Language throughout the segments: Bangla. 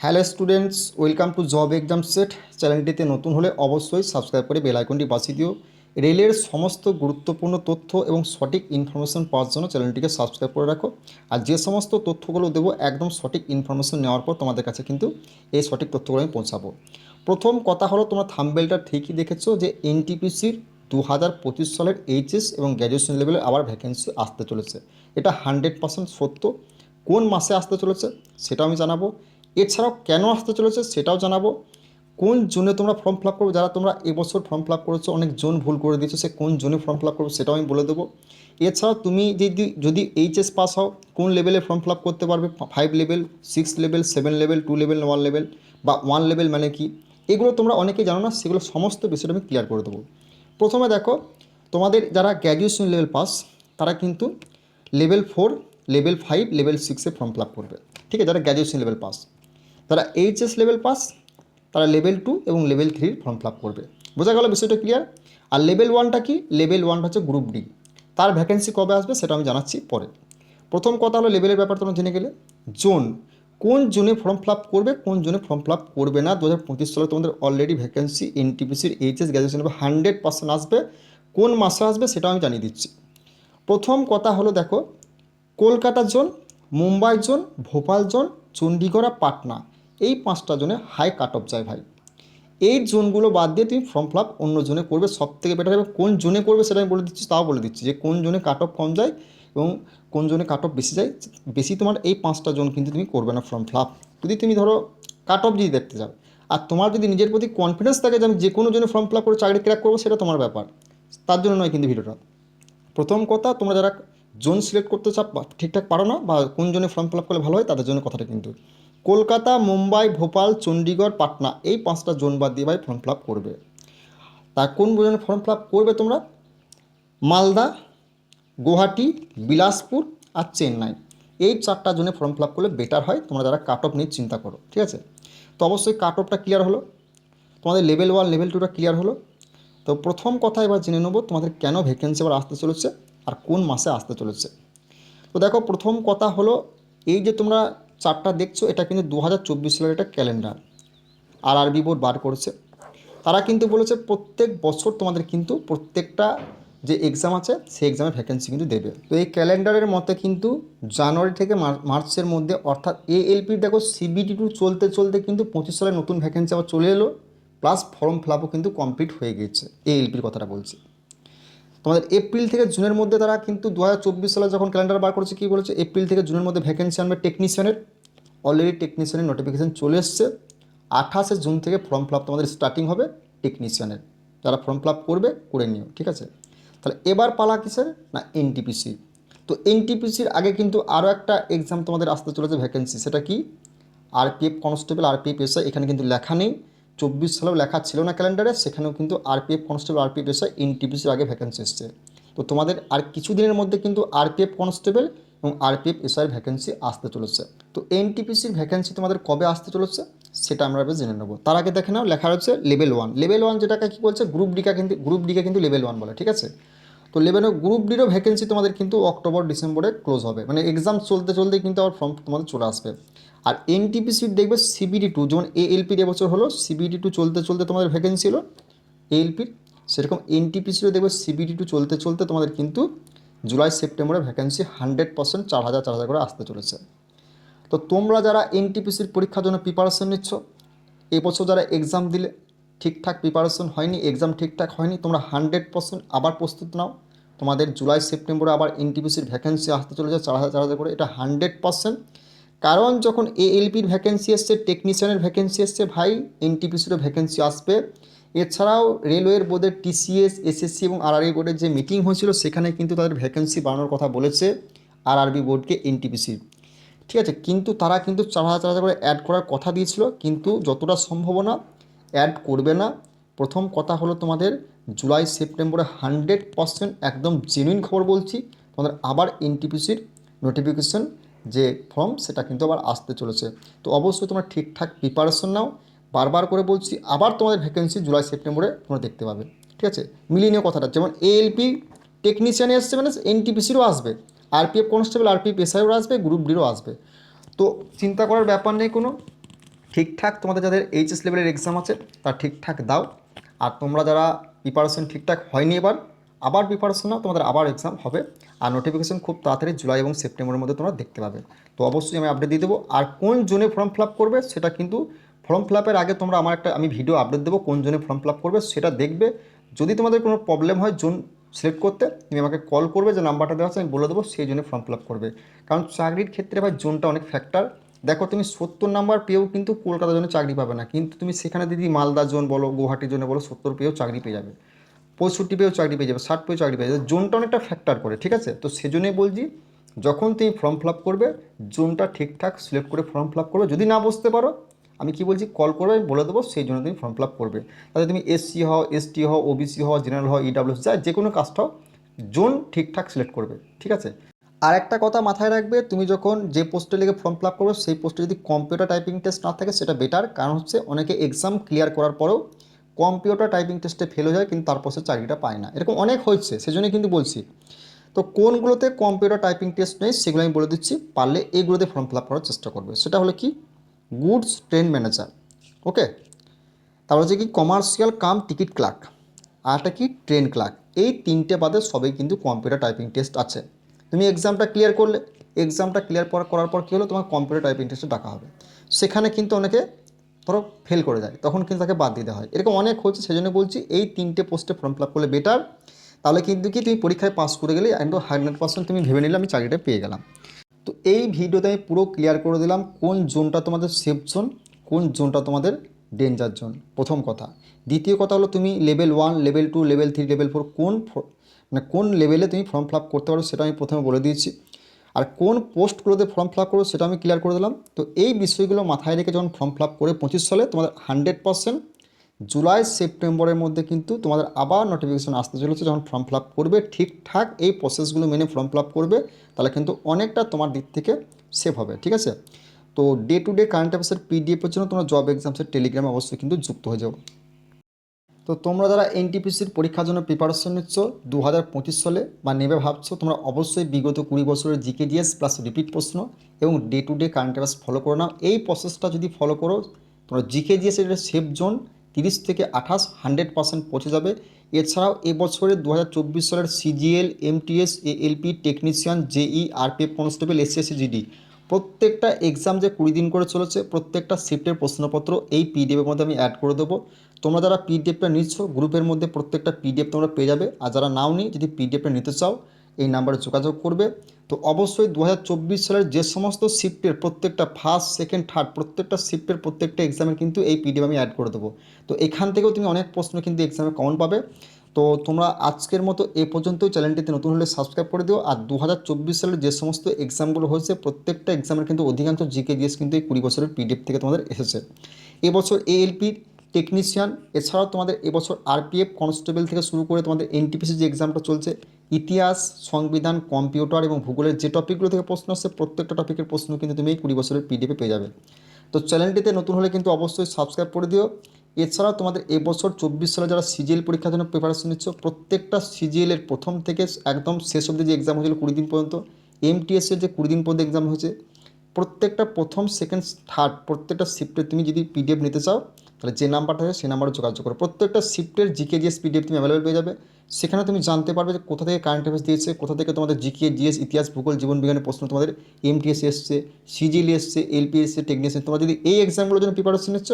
Hello students, welcome to job exam set. চ্যানেলটিতে নতুন হলে অবশ্যই সাবস্ক্রাইব করে বেল আইকনটি বাঁচিয়ে দিও। রেলের সমস্ত গুরুত্বপূর্ণ তথ্য এবং সঠিক ইনফরমেশন পাওয়ার জন্য চ্যানেলটিকে সাবস্ক্রাইব করে রাখো। আর যে সমস্ত তথ্যগুলো দেবো একদম সঠিক ইনফরমেশন নেওয়ার পর তোমাদের কাছে কিন্তু এই সঠিক তথ্যগুলো আমি পৌঁছাবো। প্রথম কথা হলো, তোমরা থাম্বেলটা ঠিকই দেখেছ যে এনটিপিসির দু হাজার পঁচিশ সালের এইচএস এবং গ্র্যাজুয়েশন লেভেলে আবার ভ্যাকেন্সি আসতে চলেছে। এটা হান্ড্রেড পার্সেন্ট সত্য। কোন মাসে আসতে চলেছে সেটা আমি জানাব। এছাড়াও কেন আসতে চলেছে সেটাও জানাব। কোন জোনে তোমরা ফর্ম ফিল আপ করবে, যারা তোমরা এবছর ফর্ম ফিল আপ করেছ, অনেক জোন ভুল করে দিয়েছ, সে কোন জোনে ফর্ম ফিল আপ করবে সেটাও আমি বলে দেবো। এছাড়াও তুমি যদি যদি এইচএস পাস হও, কোন লেভেলে ফর্ম ফিল আপ করতে পারবে? Five level six level seven level two level one level বা ওয়ান লেভেল মানে কি? এগুলো তোমরা অনেকেই জানো না, সেগুলো সমস্ত বিষয়টা আমি ক্লিয়ার করে দেবো। প্রথমে দেখো, তোমাদের যারা গ্র্যাজুয়েশন লেভেল পাস তারা কিন্তু level four level five level সিক্সে ফর্ম ফিল আপ করবে। ঠিক আছে? যারা গ্র্যাজুয়েশন লেভেল পাস যারা এইচএস লেভেল পাস তারা লেভেল টু এবং লেভেল থ্রির ফর্ম ফিল করবে। বোঝা গেল বিষয়টা ক্লিয়ার আর লেভেল ওয়ানটা কি? লেভেল ওয়ানটা হচ্ছে গ্রুপ ডি তার ভ্যাকেন্সি কবে আসবে সেটা আমি জানাচ্ছি পরে। প্রথম কথা হলো লেভেলের ব্যাপার তোমরা জেনে গেলে। জোন কোন জোনে ফর্ম ফিল করবে, কোন জোনে ফর্ম ফিল করবে না? দু হাজার পঁচিশ সালে তোমাদের অলরেডি ভ্যাকেন্সি এনটিপিসির এইচএস গ্র্যাজুয়েশন হান্ড্রেড পার্সেন্ট আসবে। কোন মাসে আসবে সেটাও আমি জানিয়ে দিচ্ছি। প্রথম কথা হলো দেখো, Kolkata zone, Mumbai zone, Bhopal zone, Chandigarh Patna. এই পাঁচটা জোনে হাই কাট অফ যায় ভাই। এই জোনগুলো বাদ দিয়ে তুমি ফর্ম ফিল অন্য জোনে করবে সব থেকে বেটার হবে। কোন জোনে করবে সেটা আমি বলে দিচ্ছি, তাও বলে দিচ্ছি যে কোন জোনে কাট অফ কম যায় এবং কোন জোনে কাট অফ বেশি যায়, বেশি তোমার এই পাঁচটা জোন কিন্তু তুমি করবে না ফর্ম ফিল যদি তুমি ধরো কাট অফ যদি দেখতে যাও, আর তোমার যদি নিজের প্রতি কনফিডেন্স থাকে যে আমি যে কোনো জন্য ফর্ম ফিল করে চাকরি ক্র্যাক করব, সেটা তোমার ব্যাপার। তার জন্য নয় কিন্তু ভিডিওটা। প্রথম কথা, তোমরা যারা জোন সিলেক্ট করতে চাপ ঠিকঠাক পারো না বা কোন জোনে ফর্ম ফিল করলে ভালো হয়, তাদের জন্য কথাটা কিন্তু কলকাতা, মুম্বাই, ভোপাল চণ্ডীগড় পাটনা, এই পাঁচটা জোন বাদ দিয়ে ভাই ফর্ম ফিল আপ করবে। তা কোন জোনে ফর্ম ফিল আপ করবে তোমরা? মালদা, গুয়াহাটি, বিলাসপুর আর চেন্নাই। এই চারটা জোনে ফর্ম ফিল আপ করলে বেটার হয়, তোমরা যারা কাট অফ নিয়ে চিন্তা করো, ঠিক আছে? তো অবশ্যই কাট অফটা ক্লিয়ার হলো, তোমাদের লেভেল ওয়ান লেভেল টুটা ক্লিয়ার হলো। তো প্রথম কথা এবার জেনে নেব, তোমাদের কেন ভ্যাকেন্সি এবার আসতে চলেছে আর কোন মাসে আসতে চলেছে। তো দেখো প্রথম কথা হলো, এই যে তোমরা চারটা দেখছ, এটা কিন্তু দু হাজার চব্বিশ সালের একটা ক্যালেন্ডার। আর আরবি বোর্ড বার করেছে। তারা কিন্তু বলেছে প্রত্যেক বছর তোমাদের কিন্তু প্রত্যেকটা যে এক্সাম আছে, সেই এক্সামে ভ্যাকেন্সি কিন্তু দেবে। তো এই ক্যালেন্ডারের মতে কিন্তু জানুয়ারি থেকে মার্চের মধ্যে, অর্থাৎ এএলপির দেখো সিবিটি টু চলতে চলতে কিন্তু পঁচিশ সালে নতুন ভ্যাকেন্সি আবার চলে এলো প্লাস ফর্ম ফিল আপও কিন্তু কমপ্লিট হয়ে গিয়েছে এএলপির কথাটা বলছি। তোমাদের এপ্রিল থেকে জুনের মধ্যে তারা কিন্তু দু হাজার চব্বিশ সালে যখন ক্যালেন্ডার বার করেছে, কী বলেছে? এপ্রিল থেকে জুনের মধ্যে ভ্যাকেন্সি আনবে টেকনিশিয়ানের অলরেডি টেকনিশিয়ানের নোটিফিকেশান চলে এসছে। আঠাশে জুন থেকে ফর্ম ফিল আপ তোমাদের স্টার্টিং হবে টেকনিশিয়ানের যারা ফর্ম ফিল আপ করবে, করে নিও, ঠিক আছে? তাহলে এবার পালা কিসের? না এনটিপিসি তো এনটিপিসির আগে কিন্তু আরও একটা এক্সাম তোমাদের আসতে চলেছে ভ্যাকেন্সি সেটা কি? আরপিএফ কনস্টেবল আরপিএফ এসআই এখানে কিন্তু লেখা নেই। চব্বিশ সালেও লেখা ছিল না ক্যালেন্ডারে, সেখানেও কিন্তু আরপিএফ কনস্টেবল আরপিএফ এসআই এনটিপিসির আগে ভ্যাকেন্সি এসছে। তো তোমাদের আর কিছু দিনের মধ্যে কিন্তু আরপিএফ কনস্টেবল এবং আরপিএফ এসআইয়ের ভ্যাকেন্সি আসতে চলেছে। তো এনটিপিসির ভ্যাকেন্সি তোমাদের কবে আসতে চলেছে, সেটা আমরা জেনে নেব। তার আগে দেখে নাও, লেখা রয়েছে লেভেল ওয়ান লেভেল ওয়ান যেটাকে কী বলছে গ্রুপ ডিকা কিন্তু গ্রুপ ডিকে কিন্তু লেভেল ওয়ান বলে, ঠিক আছে? তো লেভেলের গ্রুপ ডিরও ভ্যাকেন্সি তোমাদের কিন্তু অক্টোবর ডিসেম্বরে ক্লোজ হবে। মানে এক্সাম চলতে চলতে কিন্তু আবার ফর্ম তোমাদের চলে আসবে। আর এনটিপিসির দেখবে সিবিডি টু যেমন এএলপির এবছর হলো সিবিডি টু চলতে চলতে তোমাদের ভ্যাকেন্সি হলো এএলপির সেরকম এনটিপিসিরও দেখবে সিবিডি টু চলতে চলতে তোমাদের কিন্তু জুলাই সেপ্টেম্বরে ভ্যাকেন্সি হান্ড্রেড পার্সেন্ট চার হাজার চার হাজার করে আসতে চলেছে। তো তোমরা যারা এনটিপিসির পরীক্ষার জন্য প্রিপারেশন নিচ্ছ, এবছর যারা এক্সাম দিলে ঠিকঠাক প্রিপারেশন হয়নি এক্সাম ঠিকঠাক হয়নি, তোমরা হান্ড্রেড পার্সেন্ট আবার প্রস্তুত নাও। তোমাদের জুলাই, সেপ্টেম্বরে আবার এনটিপিসির ভ্যাকেন্সি আসতে চলেছে চার হাজার চার হাজার করে। এটা হান্ড্রেড পার্সেন্ট কারণ যখন এএলপির ভ্যাকেন্সি এসছে টেকনিশিয়ানের ভ্যাকেন্সি এসছে, ভাই এনটিপিসিরও ভ্যাকেন্সি আসবে। এছাড়াও রেলওয়ের বোর্ডের টিসিএস এসএসসি এবং আরআরবি বোর্ডের যে মিটিং হয়েছিল, সেখানে কিন্তু তাদের ভ্যাকেন্সি বাড়ানোর কথা বলেছে আরআরবি বোর্ডকে এনটিপিসির ঠিক আছে, কিন্তু তারা কিন্তু চার হাজার চার হাজার করে অ্যাড করার কথা দিয়েছিল, কিন্তু যতটা সম্ভাবনা অ্যাড করবে না। প্রথম কথা হলো তোমাদের জুলাই, সেপ্টেম্বরে হান্ড্রেড পার্সেন্ট একদম জেনুইন খবর বলছি। তোমাদের আবার এনটিপিসির নোটিফিকেশন যে ফর্ম সেটা কিন্তু আবার আসতে চলেছে। তো অবশ্যই তোমরা ঠিকঠাক প্রিপারেশন নাও। বারবার করে বলছি, আবার তোমাদের ভ্যাকেন্সি জুলাই, সেপ্টেম্বরে তোমরা দেখতে পাবে। ঠিক আছে? মিলিয়ে নিও কথাটা। যেমন এএলপি টেকনিশিয়ানে আসছে মানে এনটিপিসিরও আসবে। আরপিএফ কনস্টেবল আরপিএফ এসআইও আসবে গ্রুপ ডিরও আসবে। তো চিন্তা করার ব্যাপার নেই কোনো। ঠিকঠাক তোমাদের যাদের এইচএস লেভেলের এক্সাম আছে, তা ঠিকঠাক দাও। আর তোমরা যারা প্রিপারেশন ঠিকঠাক হয়নি এবার, আবার প্রিপারেশন নাও, তোমাদের আবার এক্সাম হবে। আর নোটিফিকেশন খুব তাড়াতাড়ি জুলাই এবং সেপ্টেম্বরের মধ্যে তোমরা দেখতে পাবে। তো অবশ্যই আমি আপডেট দিয়ে দেবো। আর কোন জোনে ফর্ম ফিল করবে সেটা কিন্তু ফর্ম ফিল আগে তোমরা আমার একটা আমি ভিডিও আপডেট দেবো কোন জোনে ফর্ম ফিল করবে, সেটা দেখবে। যদি তোমাদের কোনো প্রবলেম হয় জোন সিলেক্ট করতে, তুমি আমাকে কল করবে, যে নাম্বারটা দেওয়া আছে আমি বলে দেবো, সেই জন্য ফর্ম ফিল করবে। কারণ চাকরির ক্ষেত্রে ভাই জোনটা অনেক ফ্যাক্টর দেখো, তুমি সত্তর নাম্বার পেয়েও কিন্তু কলকাতার জন্য চাকরি পাবে না। কিন্তু তুমি সেখানে যদি মালদা জোন বলো, গুয়াহাটির জন্য বলো, সত্তর পেয়েও চাকরি পেয়ে যাবে। পঁয়ষট্টি পেয়েও চাকরি পেয়ে যাবে, ষাট পেয়েও চাকরি পেয়ে যাবে। জোনটা অনেকটা ফ্যাক্টর করে, ঠিক আছে? তো সেজন্যই বলছি, যখন তুমি ফর্ম ফিল আপ করবে, জোনটা ঠিকঠাক সিলেক্ট করে ফর্ম ফিল আপ করবে। যদি না বুঝতে পারো, আমি কি বলছি কল করবে আমি বলে দেবো, সেই জন্য তুমি ফর্ম ফিল আপ করবে। তাহলে তুমি এসসি হও এসটি হও ওবিসি হও জেনারেল হও ইডাব্লিউএস যা যে কোনো কাজটা হোক জোন ঠিকঠাক সিলেক্ট করবে, ঠিক আছে? আর একটা কথা মাথায় রাখবে, তুমি যখন যে পোস্টে লিখে ফর্ম ফিল আপ করবে, সেই পোস্টে যদি কম্পিউটার টাইপিং টেস্ট না থাকে, সেটা বেটার কারণ হচ্ছে অনেকে এক্সাম ক্লিয়ার করার পরেও কম্পিউটার টাইপিং টেস্টে ফেল হয়ে যায়, কিন্তু তারপর সে চাকরিটা পায় না। এরকম অনেক হয়েছে, সেজন্যই কিন্তু বলছি। তো কোনগুলোতে কম্পিউটার টাইপিং টেস্ট নেই, সেগুলো আমি বলে দিচ্ছি, পারলে এইগুলোতে ফর্ম ফিল আপ করার চেষ্টা করবে। সেটা হলো কি? গুডস ট্রেন ম্যানেজার ওকে তারপর হচ্ছে কি? কমার্শিয়াল কাম টিকিট ক্লার্ক একটা কি? ট্রেন ক্লার্ক এই তিনটে বাদে সবই কিন্তু কম্পিউটার টাইপিং টেস্ট আছে। তুমি এক্সামটা ক্লিয়ার করলে এক্সামটা ক্লিয়ার করার পর কী হলো? তোমার কম্পিউটার টাইপিং টেস্টে ডাকা হবে। সেখানে কিন্তু অনেকে ধরো ফেল করে যায়, তখন কিন্তু তাকে বাদ দিতে হয়। এরকম অনেক হচ্ছে সেই জন্য বলছি এই তিনটে পোস্টে ফর্ম ফিল আপ করলে বেটার তাহলে কিন্তু কি, তুমি পরীক্ষায় পাস করে গেলে একদম হান্ড্রেড পার্সেন্ট তুমি ভেবে নিলে আমি চাকরিটা পেয়ে গেলাম। তো এই ভিডিওতে আমি পুরো ক্লিয়ার করে দিলাম কোন জোনটা তোমাদের সেফ জোন কোন জোনটা তোমাদের ডেঞ্জার জোন প্রথম কথা। দ্বিতীয় কথা হলো তুমি level one level two level three level four কোন মানে কোন লেভেলে তুমি ফর্ম ফিল করতে পারো সেটা আমি প্রথমে বলে দিয়েছি। আর কোন পোস্টগুলোতে ফর্ম ফিল করো সেটা আমি ক্লিয়ার করে দিলাম। তো এই বিষয়গুলো মাথায় রেখে যখন ফর্ম ফিল করে পঁচিশ সালে তোমাদের হান্ড্রেড পার্সেন্ট জুলাই, সেপ্টেম্বরের মধ্যে কিন্তু তোমাদের আবার নোটিফিকেশন আসতে চলেছে যখন ফর্ম ফিল করবে, ঠিকঠাক এই প্রসেসগুলো মেনে ফর্ম ফিল করবে, তাহলে কিন্তু অনেকটা তোমার দিক থেকে সেভ হবে, ঠিক আছে? তো ডে টু ডে কারেন্ট অ্যাফেয়ার্সের পিডিএফের জন্য তোমরা জব এক্সামসের টেলিগ্রামে অবশ্যই কিন্তু যুক্ত হয়ে যাও। তো তোমরা যারা এনটিপিসির পরীক্ষার জন্য প্রিপারেশন নিচ্ছ দু হাজার পঁচিশ সালে বা নেবে ভাবছ, তোমরা অবশ্যই বিগত কুড়ি বছরের জিকে জিএস প্লাস রিপিট প্রশ্ন এবং day to day current affairs follow করে নাও। এই প্রসেসটা যদি ফলো করো, তোমরা জিকে এর সেফ জোন তিরিশ থেকে আঠাশ হান্ড্রেড পার্সেন্ট পৌঁছে যাবে। এছাড়াও এবছরে দু হাজার চব্বিশ সালের CGL MTS ALP technician JE RPF constable SSC GD প্রত্যেকটা এক্সাম যে কুড়ি দিন করে চলেছে, প্রত্যেকটা শিফটের প্রশ্নপত্র এই পিডিএফের মধ্যে আমি অ্যাড করে দেবো। তোমরা যারা পিডিএফটা নিচ্ছ গ্রুপের মধ্যে প্রত্যেকটা পিডিএফ তোমরা পেয়ে যাবে। আর যারা নাও নি, যদি পিডিএফটা নিতে চাও, এই নাম্বারে যোগাযোগ করবে। তো অবশ্যই দু হাজার চব্বিশ সালের যে সমস্ত শিফটের প্রত্যেকটা ফার্স্ট সেকেন্ড থার্ড প্রত্যেকটা শিফটের প্রত্যেকটা এক্সামের কিন্তু এই পিডিএফ আমি অ্যাড করে দেবো। তো এখান থেকেও তুমি অনেক প্রশ্ন কিন্তু এক্সামে কমন পাবে। তো তোমরা আজকের মতো এ পর্যন্তই। চ্যানেলটিতে নতুন হলে সাবস্ক্রাইব করে দিও। আর দু হাজার চব্বিশ সালের যে সমস্ত এক্সামগুলো হয়েছে, প্রত্যেকটা এক্সামের কিন্তু অধিকাংশ জিকে জিএস কিন্তু এই কুড়ি বছরের পিডিএফ থেকে তোমাদের এসেছে। এবছর এএলপি টেকনিশিয়ান এছাড়াও তোমাদের এবছর আরপিএফ কনস্টেবল থেকে শুরু করে তোমাদের এনটিপিসি যে এক্সামটা চলছে, ইতিহাস, সংবিধান কম্পিউটার এবং ভূগোলের যে টপিকগুলো থেকে প্রশ্ন আসছে, প্রত্যেকটা টপিকের প্রশ্ন কিন্তু তুমি এই কুড়ি বছরের পিডিএফে পেয়ে যাবে। তো চ্যানেলটিতে নতুন হলে কিন্তু অবশ্যই সাবস্ক্রাইব করে দিও। এছাড়াও তোমাদের এবছর চব্বিশ সালে যারা সিজিএল পরীক্ষার জন্য প্রিপারেশন নিচ্ছ, প্রত্যেকটা সিজিএলের প্রথম থেকে একদম শেষ অবধি যে এক্সাম হয়েছিল কুড়ি দিন পর্যন্ত এমটিএসের যে কুড়ি দিন পর্যন্ত এক্সাম হয়েছে প্রত্যেকটা প্রথম সেকেন্ড থার্ড প্রত্যেকটা শিফটে তুমি যদি পিডিএফ নিতে চাও, তাহলে যে নাম্বারটা আছে সেই নাম্বারে যোগাযোগ করো। প্রত্যেকটা শিফটের জিকে জিএস পিডিএফ তুমি অ্যাভেলেবল পেয়ে যাবে। সেখানে তুমি জানতে পারবে যে কোথা থেকে কারেন্ট অ্যাফেয়ার্স দিয়েছে, কোথা থেকে তোমাদের জিকে জিএস ইতিহাস, ভূগোল, জীবন বিজ্ঞানের প্রশ্ন তোমাদের এমটিএস এসছে সিজিএল এসছে এলপি এসছে টেকনিশিয়ান তোমরা যদি এই এক্সামগুলোর জন্য প্রিপারেশন নিচ্ছ,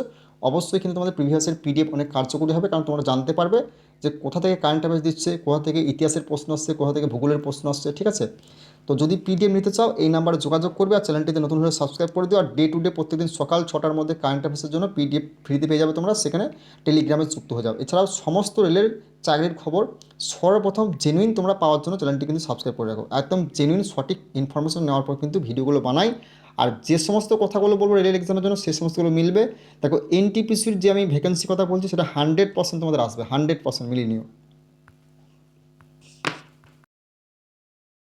অবশ্যই কিন্তু তোমাদের প্রিভিয়াসের পিডিএফ অনেক কার্যকরী হবে, কারণ তোমরা জানতে পারবে যে কোথা থেকে কারেন্ট অ্যাফেয়ার্স দিচ্ছে, কোথা থেকে ইতিহাসের প্রশ্ন আসছে, কোথা থেকে ভূগোলের প্রশ্ন আসছে, ঠিক আছে? তো যদি পিডিএফ নিতে চাও, এই নাম্বারে যোগাযোগ করবে আর চ্যানেলটিতে নতুন হলে সাবস্ক্রাইব করে দিও। আর ডে টু ডে প্রত্যেকদিন সকাল ছটার মধ্যে কারেন্ট অ্যাফেয়ার্সের জন্য পিডিএফ ফ্রিতে পেয়ে যাবে তোমরা। সেখানে টেলিগ্রামে যুক্ত হয়ে যাও এছাড়াও সমস্ত রেলের চাকরির খবর সর্বপ্রথম জেনুইন তোমরা পাওয়ার জন্য চ্যানেলটি কিন্তু সাবস্ক্রাইব করে রাখো। একদম জেনুইন সঠিক ইনফরমেশন নেওয়ার পর কিন্তু ভিডিওগুলো বানাই। আর যে সমস্ত কথাগুলো বলব রেলের এক্সামের জন্য, সে সমস্তগুলো মিলবে। দেখো এনটিপিসির যে আমি ভ্যাকেন্সি কথা বলছি, সেটা হান্ড্রেড পার্সেন্ট তোমাদের আসবে। হান্ড্রেড পার্সেন্ট মিলিয়ে নিও।